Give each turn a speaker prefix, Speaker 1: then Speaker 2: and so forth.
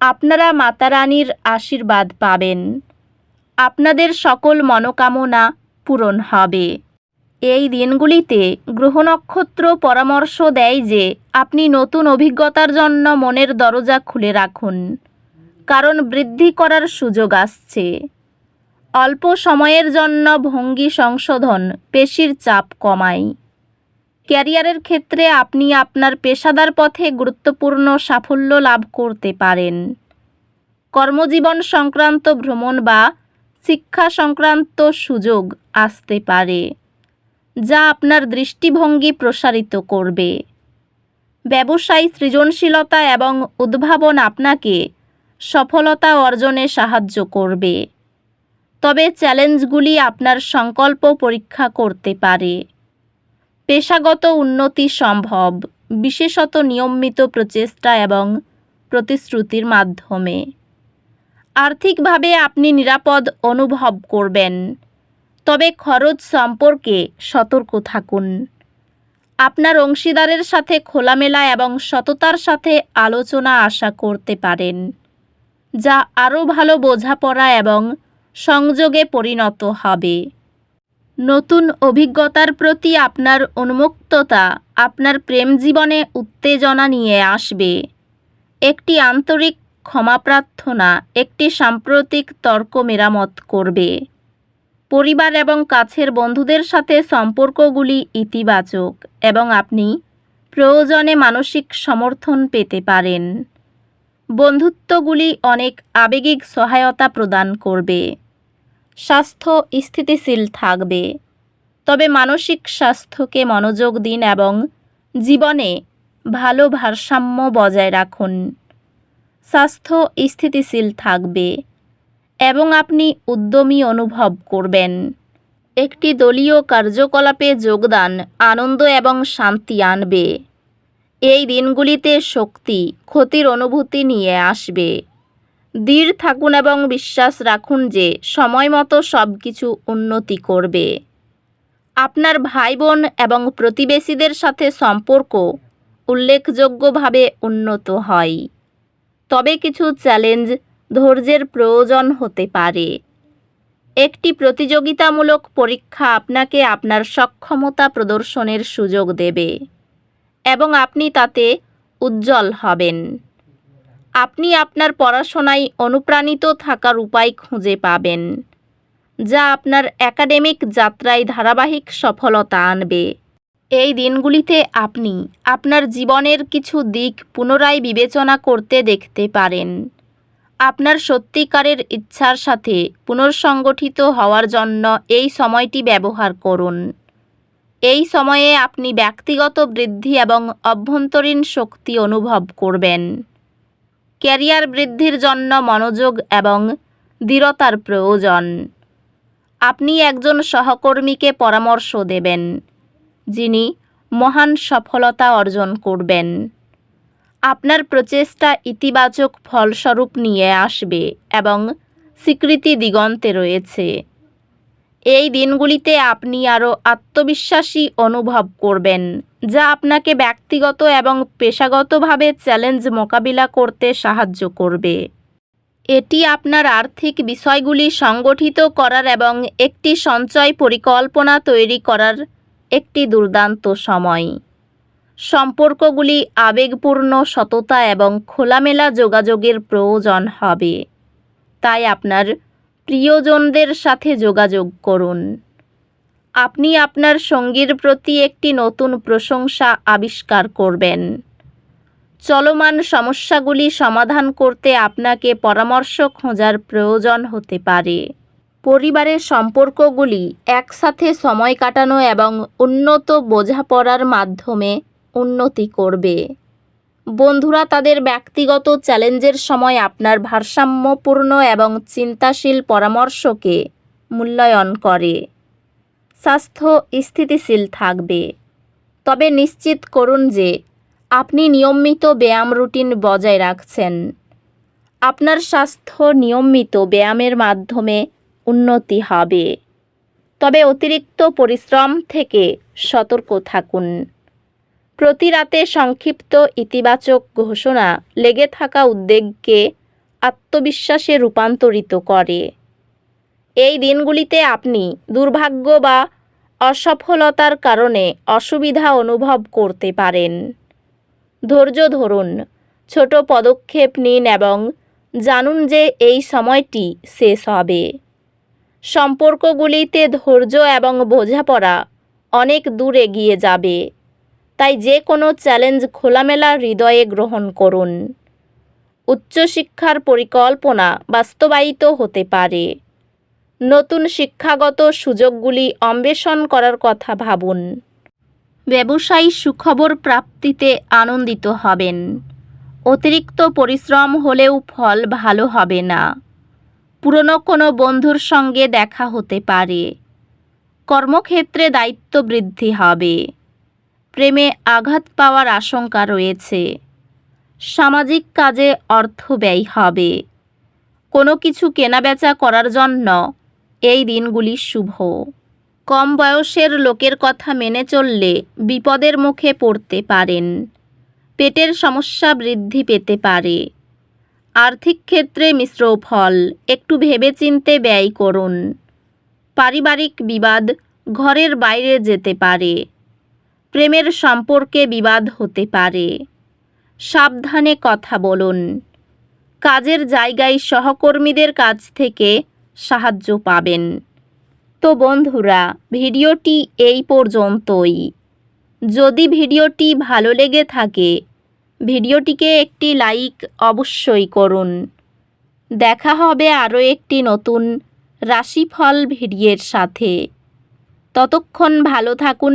Speaker 1: আপনারা মাতা রানীর আশীর্বাদ পাবেন। আপনাদের সকল মনোকামনা পূরণ হবে। এই দিনগুলিতে গ্রহ নক্ষত্র পরামর্শ দেয় যে আপনি নতুন অভিজ্ঞতার জন্য মনের দরজা খুলে রাখুন, কারণ বৃদ্ধি করার সুযোগ আসছে। অল্প সময়ের জন্য ভঙ্গি সংশোধন পেশির চাপ কমায়। ক্যারিয়ারের ক্ষেত্রে আপনি আপনার পেশাদার পথে গুরুত্বপূর্ণ সাফল্য লাভ করতে পারেন। কর্মজীবন সংক্রান্ত ভ্রমণ বা শিক্ষা সংক্রান্ত সুযোগ আসতে পারে, যা আপনার দৃষ্টিভঙ্গি প্রসারিত করবে। ব্যবসায়ী সৃজনশীলতা এবং উদ্ভাবন আপনাকে সফলতা অর্জনে সাহায্য করবে। তবে চ্যালেঞ্জগুলি আপনার সংকল্প পরীক্ষা করতে পারে। পেশাগত উন্নতি সম্ভব, বিশেষত নিয়মিত প্রচেষ্টা এবং প্রতিশ্রুতির মাধ্যমে। আর্থিকভাবে আপনি নিরাপদ অনুভব করবেন, তবে খরচ সম্পর্কে সতর্ক থাকুন। আপনার অংশীদারের সাথে খোলামেলা এবং সততার সাথে আলোচনা আশা করতে পারেন, যা আরও ভালো বোঝাপড়া এবং সংযোগে পরিণত হবে। নতুন অভিজ্ঞতার প্রতি আপনার উন্মুক্ততা আপনার প্রেম জীবনে উত্তেজনা নিয়ে আসবে। একটি আন্তরিক ক্ষমা প্রার্থনা, একটি সাম্প্রতিক তর্ক মেরামত করবে। পরিবার এবং কাছের বন্ধুদের সাথে সম্পর্কগুলি ইতিবাচক এবং আপনি প্রয়োজনে মানসিক সমর্থন পেতে পারেন। বন্ধুত্বগুলি অনেক আবেগিক সহায়তা প্রদান করবে। স্বাস্থ্য স্থিতিশীল থাকবে। তবে মানসিক স্বাস্থ্যকে মনোযোগ দিন এবং জীবনে ভালো ভারসাম্য বজায় রাখুন। স্বাস্থ্য স্থিতিশীল থাকবে এবং আপনি উদ্যমী অনুভব করবেন। একটি দলীয় কার্যকলাপে যোগদান আনন্দ এবং শান্তি আনবে। এই দিনগুলিতে শক্তি, ক্ষতির অনুভূতি নিয়ে আসবে। দৃঢ় থাকুন এবং বিশ্বাস রাখুন যে সময় মতো সব কিছু উন্নতি করবে। আপনার ভাই বোন এবং প্রতিবেশীদের সাথে সম্পর্ক উল্লেখযোগ্যভাবে উন্নত হয়। তবে কিছু চ্যালেঞ্জ ধৈর্যের প্রয়োজন হতে পারে। একটি প্রতিযোগিতামূলক পরীক্ষা আপনাকে আপনার সক্ষমতা প্রদর্শনের সুযোগ দেবে এবং আপনি তাতে উজ্জ্বল হবেন। আপনি আপনার পড়াশোনায় অনুপ্রাণিত থাকার উপায় খুঁজে পাবেন, যা আপনার একাডেমিক যাত্রায় ধারাবাহিক সফলতা আনবে। এই দিনগুলিতে আপনি আপনার জীবনের কিছু দিক পুনরায় বিবেচনা করতে দেখতে পারেন। আপনার সত্যিকারের ইচ্ছার সাথে পুনর্সংগঠিত হওয়ার জন্য এই সময়টি ব্যবহার করুন। এই সময়ে আপনি ব্যক্তিগত বৃদ্ধি এবং অভ্যন্তরীণ শক্তি অনুভব করবেন। ক্যারিয়ার বৃদ্ধির জন্য মনোযোগ এবং দৃঢ়তার প্রয়োজন। আপনি একজন সহকর্মীকে পরামর্শ দেবেন, যিনি মহান সফলতা অর্জন করবেন। আপনার প্রচেষ্টা ইতিবাচক ফলস্বরূপ নিয়ে আসবে এবং স্বীকৃতি দিগন্তে রয়েছে। এই দিনগুলিতে আপনি আরও আত্মবিশ্বাসী অনুভব করবেন, যা আপনাকে ব্যক্তিগত এবং পেশাগতভাবে চ্যালেঞ্জ মোকাবিলা করতে সাহায্য করবে। এটি আপনার আর্থিক বিষয়গুলি সংগঠিত করার এবং একটি সঞ্চয় পরিকল্পনা তৈরি করার একটি দুর্দান্ত সময়। সম্পর্কগুলি আবেগপূর্ণ, সততা এবং খোলামেলা যোগাযোগের প্রয়োজন হবে। তাই আপনার প্রিয়জনদের সাথে যোগাযোগ করুন। আপনি আপনার সঙ্গীর প্রতি একটি নতুন প্রশংসা আবিষ্কার করবেন। চলমান সমস্যাগুলি সমাধান করতে আপনাকে পরামর্শ খোঁজার প্রয়োজন হতে পারে। পরিবারের সম্পর্কগুলি একসাথে সময় কাটানো এবং উন্নত বোঝাপড়ার মাধ্যমে উন্নতি করবে। বন্ধুরা, তাদের ব্যক্তিগত চ্যালেঞ্জের সময় আপনার ভারসাম্যপূর্ণ এবং চিন্তাশীল পরামর্শকে মূল্যায়ন করে। স্বাস্থ্য স্থিতিশীল থাকবে। তবে নিশ্চিত করুন যে আপনি নিয়মিত ব্যায়াম রুটিন বজায় রাখছেন। আপনার স্বাস্থ্য নিয়মিত ব্যায়ামের মাধ্যমে উন্নতি হবে। তবে অতিরিক্ত পরিশ্রম থেকে সতর্ক থাকুন। প্রতি রাতে সংক্ষিপ্ত ইতিবাচক ঘোষণা লেগে থাকা উদ্বেগকে আত্মবিশ্বাসে রূপান্তরিত করে। এই দিনগুলিতে আপনি দুর্ভাগ্য বা অসফলতার কারণে অসুবিধা অনুভব করতে পারেন। ধৈর্য ধরুন, ছোট পদক্ষেপ নিন এবং জানুন যে এই সময়টি শেষ হবে। সম্পর্কগুলিতে ধৈর্য এবং বোঝাপড়া অনেক দূর এগিয়ে যাবে। তাই যে কোনো চ্যালেঞ্জ খোলামেলা হৃদয়ে গ্রহণ করুন। উচ্চশিক্ষার পরিকল্পনা বাস্তবায়িত হতে পারে। নতুন শিক্ষাগত সুযোগগুলি অন্বেষণ করার কথা ভাবুন। ব্যবসায়ী সুখবর প্রাপ্তিতে আনন্দিত হবেন। অতিরিক্ত পরিশ্রম হলেও ফল ভালো হবে না। পুরনো কোনো বন্ধুর সঙ্গে দেখা হতে পারে। কর্মক্ষেত্রে দায়িত্ব বৃদ্ধি হবে। প্রেমে আঘাত পাওয়ার আশঙ্কা রয়েছে। সামাজিক কাজে অর্থ ব্যয় হবে। কোনো কিছু কেনাবেচা করার জন্য এই দিনগুলি শুভ। কম বয়সের লোকের কথা মেনে চললে বিপদের মুখে পড়তে পারেন। পেটের সমস্যা বৃদ্ধি পেতে পারে। আর্থিক ক্ষেত্রে মিশ্র ফল একটু ভেবেচিন্তে ব্যয় করুন। পারিবারিক বিবাদ ঘরের বাইরে যেতে পারে। প্রেমের সম্পর্কে বিবাদ হতে পারে। সাবধানে কথা বলুন। কাজের জায়গায় সহকর্মীদের কাছ থেকে সাহায্য পাবেন। তো বন্ধুরা, ভিডিওটি এই পর্যন্তই। যদি ভিডিওটি ভালো লেগে থাকে, ভিডিওটিকে একটি লাইক অবশ্যই করুন। দেখা হবে আরও একটি নতুন রাশিফল ভিডিওর সাথে। ততক্ষণ ভালো থাকুন